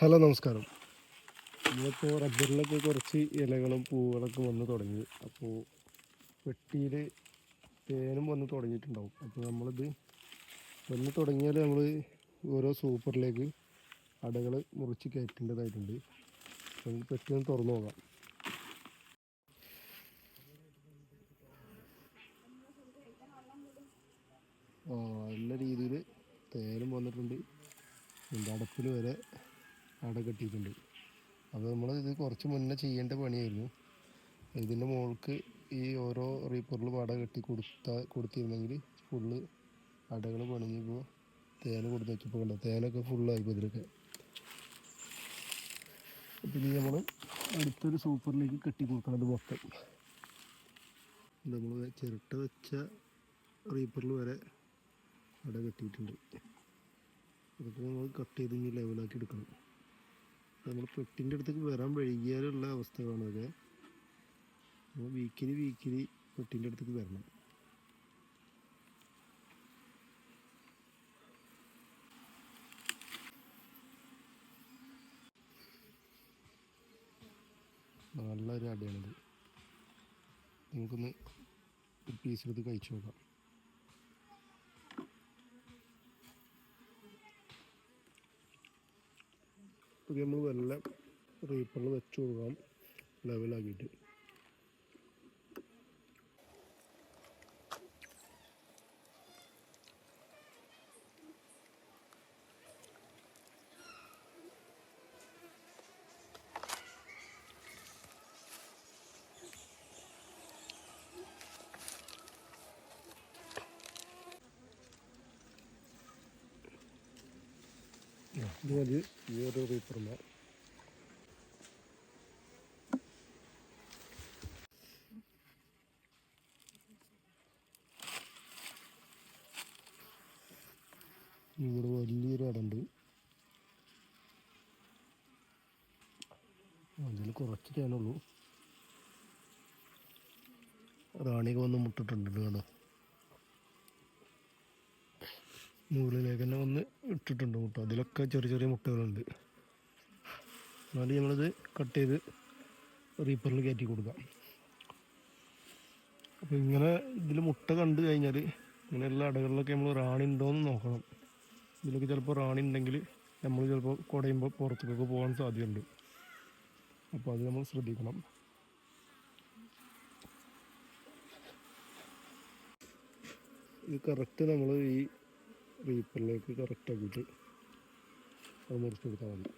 Hello നമസ്കാരം. നമ്മളിപ്പോൾ റബ്ബറിലൊക്കെ കുറച്ച് ഇലകളും പൂവുകളൊക്കെ വന്ന് തുടങ്ങി. അപ്പോൾ വെട്ടിയിൽ തേനും വന്ന് തുടങ്ങിയിട്ടുണ്ടാവും. അപ്പോൾ നമ്മളിത് വന്ന് തുടങ്ങിയാൽ നമ്മൾ ഓരോ സൂപ്പറിലേക്ക് അടകൾ മുറിച്ച് കയറ്റേണ്ടതായിട്ടുണ്ട്. അപ്പം പെട്ടി ഒന്ന് തുറന്നു നോക്കാം. ആ നല്ല രീതിയിൽ തേനും വന്നിട്ടുണ്ട്. അടപ്പിൽ വരെ അട കെട്ടിയിട്ടുണ്ട്. അപ്പോൾ നമ്മൾ ഇത് കുറച്ച് മുന്നേ ചെയ്യേണ്ട പണിയായിരുന്നു. ഇതിന്റെ മുകൾക്ക് ഈ ഓരോ റീപ്പറിലും അട കെട്ടി കൊടുത്ത കൊടുത്തിരുന്നെങ്കിൽ ഫുള്ള് അടകൾ പണിഞ്ഞപ്പോൾ തേന കൊടുത്ത് വെച്ചപ്പോൾ കണ്ടോ? തേനൊക്കെ ഫുള്ളായിപ്പോൾ ഇതിലൊക്കെ. ഇനി നമ്മൾ അടുത്തൊരു സൂപ്പറിലേക്ക് കെട്ടി കൊടുക്കണത് മൊത്തം. നമ്മൾ ചിരട്ട വെച്ച റീപ്പറിൽ വരെ അട കെട്ടിയിട്ടുണ്ട്. അതൊക്കെ നമ്മൾ കട്ട് ചെയ്ത് ഇനി ലെവലാക്കി എടുക്കണം. നമ്മൾ പെട്ടിന്റെ അടുത്തേക്ക് വരാൻ വൈകിയാലുള്ള അവസ്ഥകളാണ് അതൊക്കെ നമ്മൾ വീക്കിലി വീക്കിലി പെട്ടിന്റെ അടുത്തേക്ക് വരണം. നല്ലൊരു അടിയാണിത്. നിങ്ങൾക്കൊന്ന് ഒരു പീസ് എടുത്ത് കഴിച്ചു നോക്കാം. ഇത് നമ്മൾ വല്ല റീപ്പറിൽ വെച്ച് കൊടുക്കാം. ലെവലാക്കിയിട്ട് ഇത് മതി ഈ ഒരു ഇവിടെ വലിയൊരു അടണ്ട് അതിൽ കുറച്ച് തേനുള്ളൂ റാണിയൊക്കെ വന്ന് മുട്ടിട്ടുണ്ട് കേട്ടോ മുകളിലേക്ക് തന്നെ വന്ന് ഇട്ടിട്ടുണ്ട് മുട്ട അതിലൊക്കെ ചെറിയ ചെറിയ മുട്ടകളുണ്ട്. എന്നാലും നമ്മളിത് കട്ട് ചെയ്ത് റീപ്പറിൽ കയറ്റി കൊടുക്കാം. അപ്പോൾ ഇങ്ങനെ ഇതിൽ മുട്ട കണ്ടു കഴിഞ്ഞാൽ ഇങ്ങനെയുള്ള അടകളിലൊക്കെ നമ്മൾ റാണി ഉണ്ടോയെന്ന് നോക്കണം. ഇതിലൊക്കെ ചിലപ്പോൾ റാണി ഉണ്ടെങ്കിൽ നമ്മൾ ചിലപ്പോൾ കുടയുമ്പോൾ പുറത്തേക്കൊക്കെ പോകാൻ സാധ്യതയുണ്ട്. അപ്പോൾ അത് നമ്മൾ ശ്രദ്ധിക്കണം. ഇത് കറക്റ്റ് നമ്മൾ ഈ റീപ്പറിലേക്ക് കറക്റ്റ് ആക്കിയിട്ട് അത് മുറിച്ച് കൊടുത്താൽ മതി.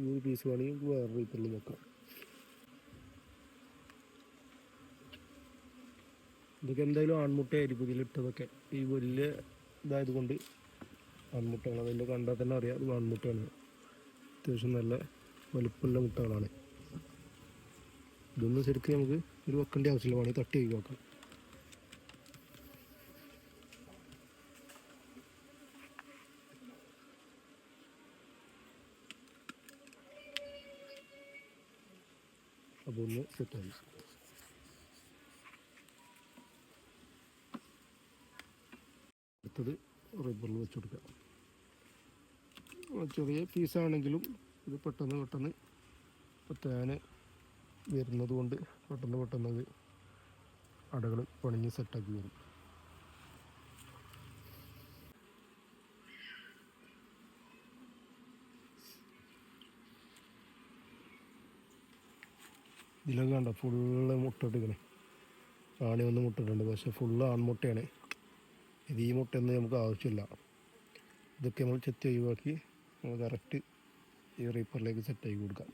ഈ ഒരു പീസ് വേണമെങ്കിൽ വേറെ റീപ്പറിൽ നോക്കാം ഇതൊക്കെ എന്തായാലും ആൺമുട്ടയായിരിക്കും ഇതിലിട്ടതൊക്കെ. ഈ വലിയ ഇതായത് കൊണ്ട് ആൺമുട്ടയാണ് അതിന്റെ കണ്ടാൽ തന്നെ അറിയാം അത് മൺമുട്ടയാണ് അത്യാവശ്യം നല്ല വലുപ്പമുള്ള മുട്ടകളാണ്. ഇതൊന്നും ശരിക്കും നമുക്ക് ഒരു വെക്കേണ്ട ആവശ്യമില്ല. വേണമെങ്കിൽ തട്ടി ആക്കി വെക്കാം. അപ്പോൾ ഒന്ന് സെറ്റായി അടുത്തത് റബ്ബറിൽ വെച്ച് കൊടുക്കാം. ചെറിയ പീസാണെങ്കിലും ഇത് പെട്ടെന്ന് പെട്ടെന്ന് ഇപ്പോൾ തേന് വരുന്നത് കൊണ്ട് പെട്ടെന്ന് പെട്ടെന്ന് അത് അടകൾ പണിഞ്ഞ് സെറ്റാക്കി വരും. ഇതിലൊക്കെ കണ്ട? ഫുള്ള് മുട്ടിട്ടിക്കണേ റാണി ഒന്ന് മുട്ടിട്ടുണ്ട്. പക്ഷെ ഫുള്ള് ആൺമുട്ടയാണ് ഇത് ഈ മുട്ടയൊന്നും നമുക്ക് ആവശ്യമില്ല. ഇതൊക്കെ നമ്മൾ ചെത്തി ഒഴിവാക്കി നമ്മൾ കറക്റ്റ് ഈ റീപ്പറിലേക്ക് സെറ്റാക്കി കൊടുക്കാം.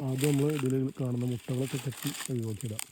ആദ്യം നമ്മൾ ഇതിൽ കാണുന്ന മുട്ടകളൊക്കെ കെട്ടി ഒഴിവാക്കിയിടാം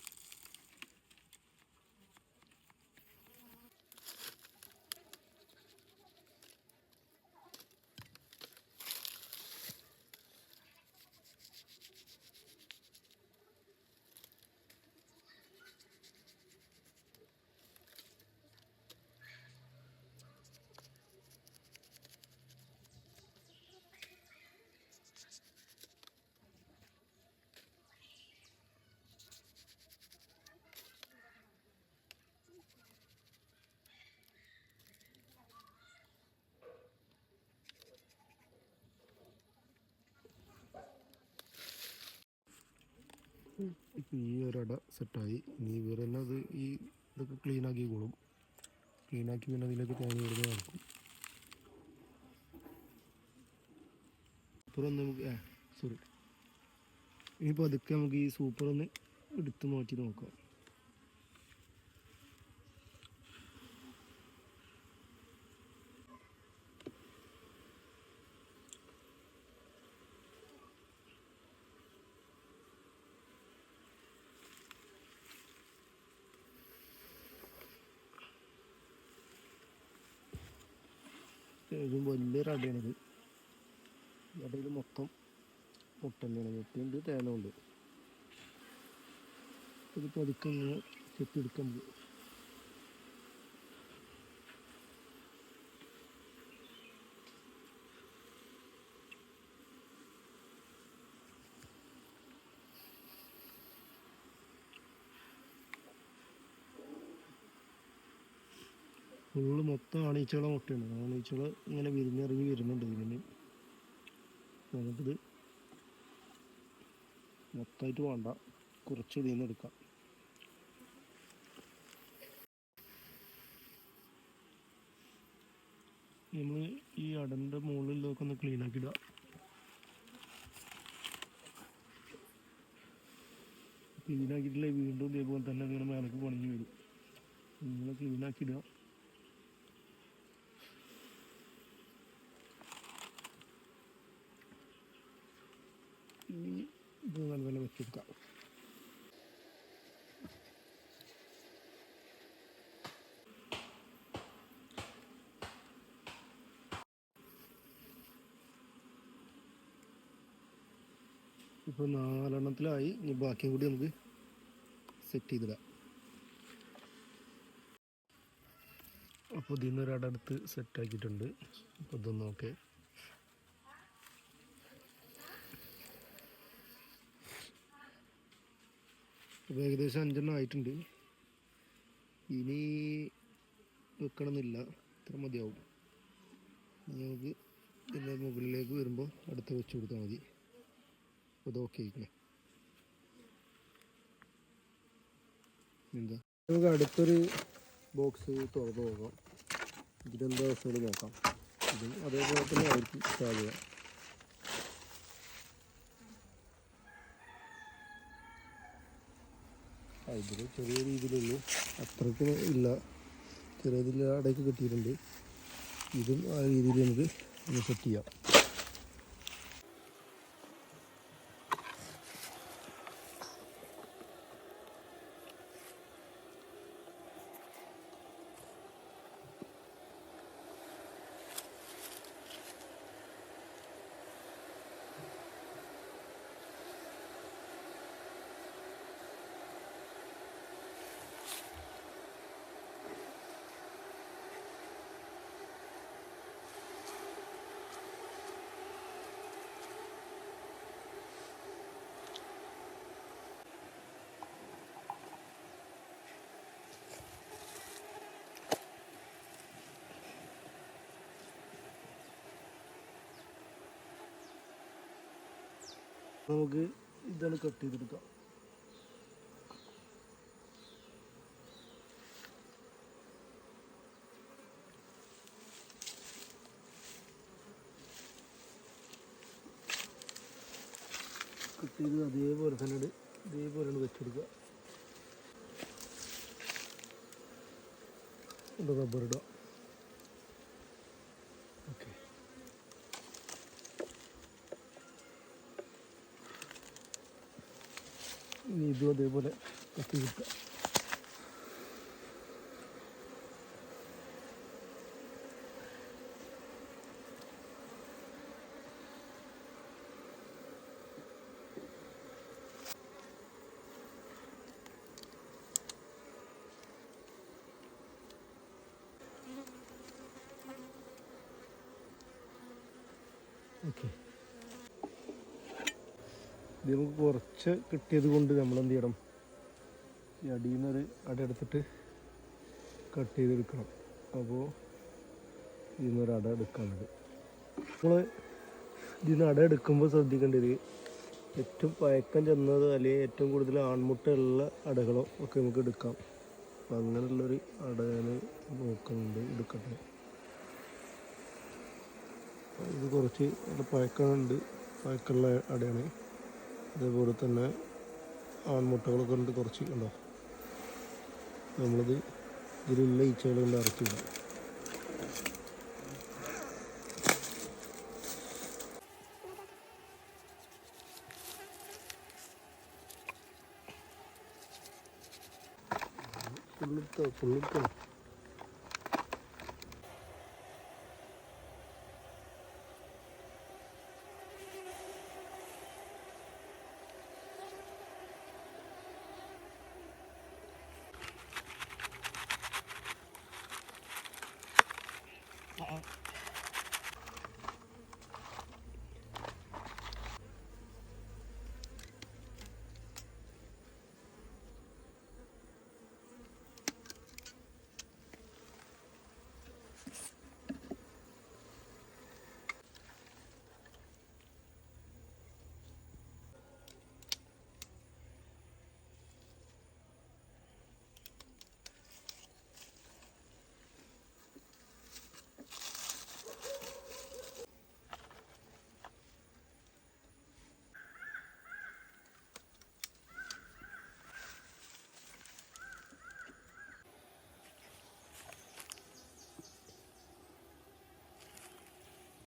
അപ്പോൾ ഈ ഒരട സെറ്റായി. ഇനി ഇവർ തന്നെ അത് ഈ ഇതൊക്കെ ക്ലീൻ ആക്കി പിന്നെ അതിലേക്ക് തേങ്ങ ഇടുന്ന നടക്കും സൂപ്പർ ഒന്ന് നമുക്ക് സോറി ഇനി പതുക്കെ നമുക്ക് ഈ സൂപ്പർ ഒന്ന് എടുത്ത് മാറ്റി നോക്കാം. ഇതും വലിയൊരു അടയാണിത് അടയിൽ മൊത്തം മുട്ട തന്നെയാണ് മുട്ടയുണ്ട് തേനുണ്ട്. ഇത് പതുക്കെ ചെത്തിയെടുക്കാൻ നമുക്ക് ഫുള്ള് മൊത്തം ആണീച്ചകളെ മുട്ടയാണ്. ആണീച്ചകൾ ഇങ്ങനെ വിരിഞ്ഞിറങ്ങി വരുന്നുണ്ട് ഇതിന്. നമുക്കിത് മൊത്തമായിട്ട് വേണ്ട. കുറച്ച് ഇതിൽ നിന്ന് എടുക്കാം. നമ്മൾ ഈ അടന്റെ മുകളിലൊക്കെ ഒന്ന് ക്ലീൻ ആക്കി ഇടുക ക്ലീൻ ആക്കിയിട്ടില്ലേ? വീണ്ടും ഇതേപോലെ തന്നെ ഇങ്ങനെ മേലേക്ക് പണിഞ്ഞ് വരും. നിങ്ങൾ ക്ലീൻ ആക്കി ഇടുക ഇനി ഇത് നല്ലപോലെ ഇപ്പോൾ നാലെണ്ണത്തിലായി. ഇനി ബാക്കി കൂടി നമുക്ക് സെറ്റ് ചെയ്തിടാം. അപ്പോൾ ഇതിൽ നിന്ന് സെറ്റ് ആക്കിയിട്ടുണ്ട്. അപ്പോൾ ഇതൊന്നും ഓക്കെ അപ്പോൾ ഏകദേശം അഞ്ചെണ്ണം ആയിട്ടുണ്ട്. ഇനി വെക്കണമെന്നില്ല ഇത്ര മതിയാവും. ഇനി നമുക്ക് ഇതിന്റെ മുകളിലേക്ക് വരുമ്പോൾ അടുത്ത് വെച്ച് കൊടുത്താൽ മതി. അപ്പോൾ ഇത് ഓക്കെ ആയിക്കണേ. എന്താ? നമുക്ക് അടുത്തൊരു ബോക്സ് തുറന്നു നോക്കാം. ഇതിലെന്താ അവസ്ഥയിൽ നോക്കാം. ഇതും അതേപോലെ തന്നെ ആയിരിക്കും സാധ്യത. ഇതിൽ ചെറിയ രീതിയിലുള്ളൂ. അത്രയ്ക്ക് ഇല്ല. ചെറിയ രീതിയിൽ അടയ്ക്ക് കിട്ടിയിട്ടുണ്ട്. ഇതും ആ രീതിയിൽ നമുക്ക് സെറ്റ് ചെയ്യാം. നമുക്ക് ഇതാണ് കട്ട് ചെയ്തെടുക്കാം. കട്ട് ചെയ്ത് അതേപോലെ തന്നെ ഇതേപോലെയാണ് ഇതേപോലെ വെച്ചെടുക്കുക. റബ്ബർ ഇടുക ഓക്കെ ഇനി ഇതും അതേപോലെ കട്ട് കിട്ടുക ഓക്കെ ഇത് നമുക്ക് കുറച്ച് കിട്ടിയത് കൊണ്ട് നമ്മൾ എന്ത് ചെയ്യണം ഈ അടിയിൽ നിന്നൊരു അട എടുത്തിട്ട് കട്ട് ചെയ്തെടുക്കണം. അപ്പോൾ ഇതിൽ നിന്നൊരു അട എടുക്കാനുണ്ട്. നമ്മൾ ഇതിൽ നിന്ന് അട എടുക്കുമ്പോൾ ശ്രദ്ധിക്കേണ്ടത് ഏറ്റവും പഴക്കം ചെന്നത് അല്ലെങ്കിൽ ഏറ്റവും കൂടുതൽ ആൺമുട്ടയുള്ള അടകളോ ഒക്കെ നമുക്ക് എടുക്കാം. അപ്പം അങ്ങനെയുള്ളൊരു അട ഞാൻ നോക്കുന്നുണ്ട് എടുക്കട്ടെ. ഇത് കുറച്ച് പഴക്കമുണ്ട് പഴക്കമുള്ള അടയാണ്. അതേപോലെ തന്നെ ആൺമുട്ടകളൊക്കെ ഉണ്ട് കുറച്ച് ഉണ്ടോ നമ്മളിത് ഇതിലുള്ള ഈച്ചകൾ കൊണ്ട് ഇറക്കിയിടാം ഫുള്ളിട്ടോ ഫുള്ളിട്ടോ